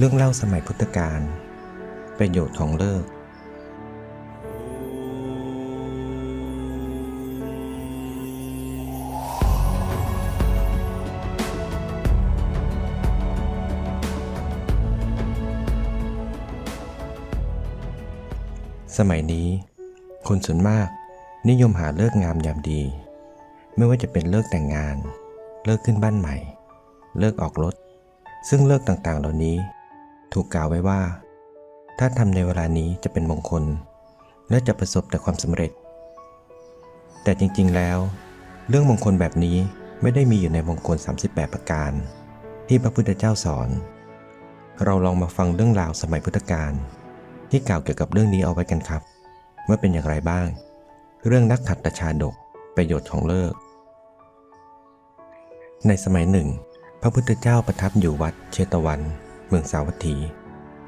เรื่องเล่าสมัยพุทธกาลประโยชน์ของเลิก สมัยนี้ คนส่วนมากนิยมหาเลิกงามยามดี ไม่ว่าจะเป็นเลิกแต่งงาน เลิกขึ้นบ้านใหม่ เลิกออกรถ ซึ่งเลิกต่างๆ เหล่านี้ ถูกกล่าวไว้ว่า ถ้าทำในเวลานี้จะเป็นมงคล และจะประสบแต่ความสำเร็จ แต่จริงๆแล้ว เรื่องมงคลแบบนี้ไม่ได้มีอยู่ในมงคล 38 ประการ ที่พระพุทธเจ้าสอน เราลองมาฟังเรื่องราวสมัยพุทธกาลที่กล่าวเกี่ยวกับเรื่องนี้เอาไว้กันครับ ว่าเป็นอย่างไรบ้าง เรื่องนักถัตชาดกประโยชน์ของเลิก ในสมัยหนึ่ง พระพุทธเจ้าประทับอยู่วัดเชตวัน เมืองสาวัตถี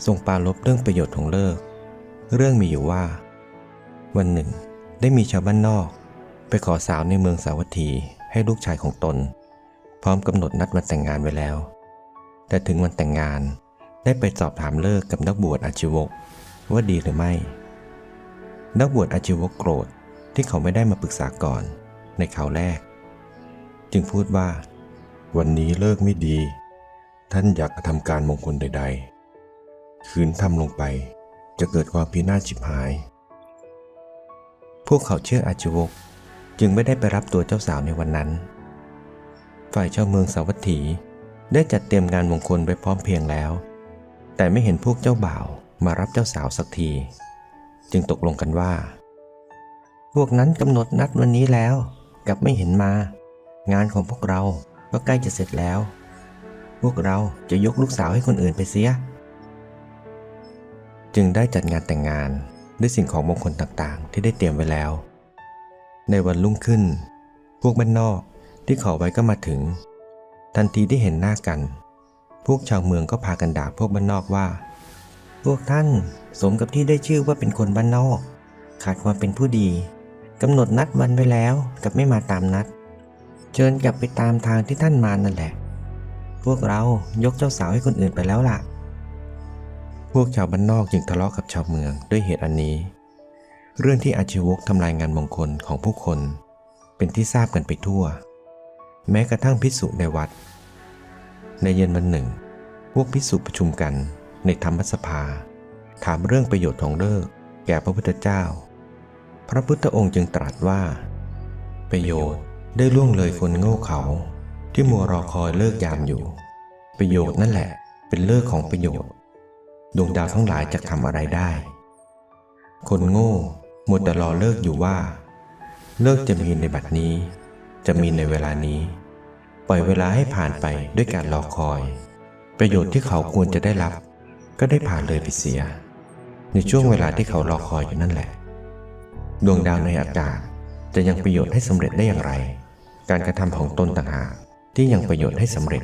ทรงปาลบเรื่องประโยชน์ของเลิก เรื่องมีอยู่ว่า วันหนึ่ง ได้มีชาวบ้านนอก ไปขอสาวในเมืองสาวัตถีให้ลูกชายของตน พร้อมกำหนดนัดวันแต่งงานไว้แล้ว แต่ถึงวันแต่งงานได้ไปสอบถามเลิกกับนักบวชอาชีวกว่าดีหรือไม่ นักบวชอาชีวกโกรธที่เขาไม่ได้มาปรึกษาก่อนในข่าวแรก จึงพูดว่า วันนี้เลิกไม่ดี ท่านอยากทำการมงคลใด ๆ คืนทำลงไป จะเกิดความพินาศฉิบหาย พวกเขาเชื่ออาชีวกจึงไม่ได้ไปรับตัวเจ้าสาวในวันนั้น ฝ่ายชาวเมืองสาวัตถีได้จัดเตรียมงานมงคลไว้พร้อมเพียงแล้ว แต่ไม่เห็นพวกเจ้าบ่าวมารับเจ้าสาวสักที จึงตกลงกันว่า พวกนั้นกำหนดนัดวันนี้แล้ว กลับไม่เห็นมา งานของพวกเราก็ใกล้จะเสร็จแล้ว พวกเราจะยกลูกสาวให้คนอื่นไปเสีย จึงได้จัดงานแต่งงานด้วยสิ่งของมงคลต่างๆ ที่ได้เตรียมไว้แล้ว ในวันรุ่งขึ้น พวกบ้านนอกที่ขอไว้ก็มาถึง ทันทีที่เห็นหน้ากัน พวกชาวเมืองก็พากันด่าพวกบ้านนอกว่า พวกท่านสมกับที่ได้ชื่อว่าเป็นคนบ้านนอก ขาดความเป็นผู้ดีกำหนดนัดวันไว้แล้วกับไม่มาตามนัด เชิญกลับไปตามทางที่ท่านมานั่นแหละ พวกเรายกเจ้าสาวให้คนอื่นไปแล้วล่ะ พวกชาวบ้านนอกจึงทะเลาะกับชาวเมืองด้วยเหตุอันนี้ เรื่องที่อาชีวกทำลายงานมงคลของผู้คน เป็นที่ทราบกันไปทั่ว แม้กระทั่งพิสุในวัด ในเย็นวันหนึ่ง พวกพิสุประชุมกันในธรรมสภา ถามเรื่องประโยชน์ของเลิกแก่พระพุทธเจ้า พระพุทธองค์จึงตรัสว่า ประโยชน์ได้ล่วงเลยคนโง่เขา ที่มัวรอคอยเลิกยามอยู่ ประโยชน์นั่นแหละ เป็นเลิกของประโยชน์ ดวงดาวทั้งหลายจะทำอะไรได้ คนโง่มัวแต่รอเลิกอยู่ว่า เลิกจะมีในบัดนี้ จะมีในเวลานี้ ปล่อยเวลาให้ผ่านไปด้วยการรอคอย ประโยชน์ที่เขาควรจะได้รับ ก็ได้ผ่านเลยไปเสีย ในช่วงเวลาที่เขารอคอยอยู่นั่นแหละ ดวงดาวในอากาศจะยังประโยชน์ให้สำเร็จได้อย่างไร การกระทำของตนต่างหาก ที่ยังประโยชน์ให้สำเร็จ